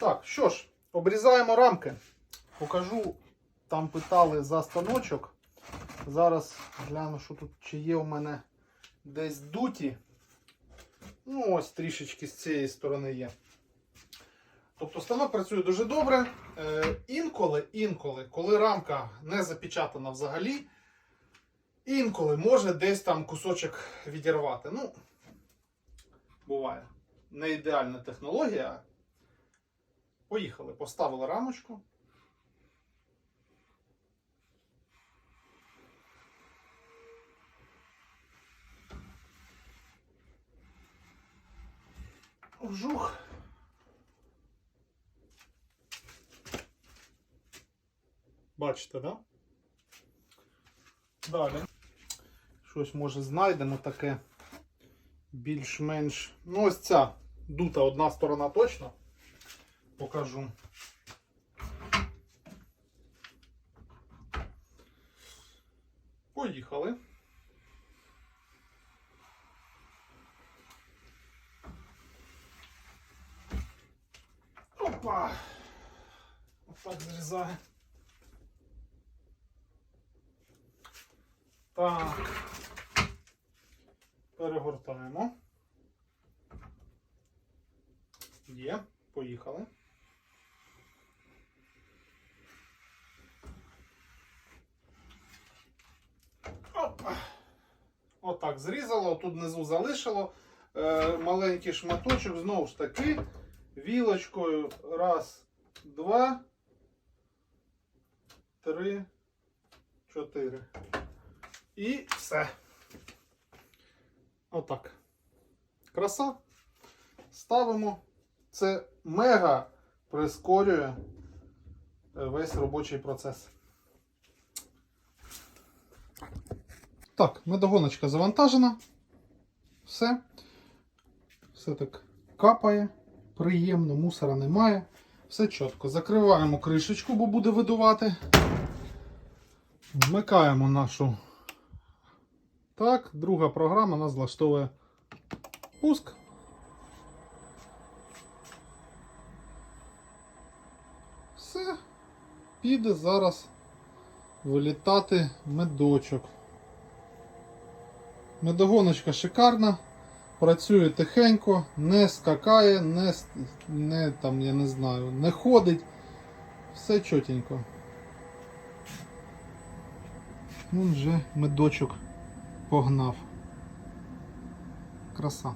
Так, що ж, обрізаємо рамки. Покажу, там питали за станочок. Зараз гляну, що тут чи є у мене десь дуті. Ну, ось трішечки з цієї сторони є. Тобто станок працює дуже добре. Е, інколи, інколи, коли рамка не запечатана взагалі, інколи може десь там кусочок відірвати. Ну, буває. Не ідеальна технологія. Поїхали, поставили рамочку. Вжух. Бачите, да? Далі. Щось може знайдемо таке більш-менш. Ну, ось ця дута одна сторона точно. Покажу. Поїхали. Опа! Отак зрізаю. Так. Перегортаємо. Є, поїхали. Отак зрізало, тут внизу залишило е, маленький шматочок, знову ж таки, вілочкою. Раз, два, три, чотири. І все. Отак. Краса. Ставимо. Це мега прискорює е, весь робочий процес. Так, медогоночка завантажена. Все. Все так капає. Приємно, мусора немає. Все чітко. Закриваємо кришечку, бо буде видувати. Вмикаємо нашу. Так, друга програма нас влаштовує пуск. Все. Піде зараз вилітати медочок. Медогоночка шикарна. Працює тихенько, не скакає, не, не там, я не знаю, не ходить. Все чотенько. Ну, вже медочок погнав. Краса.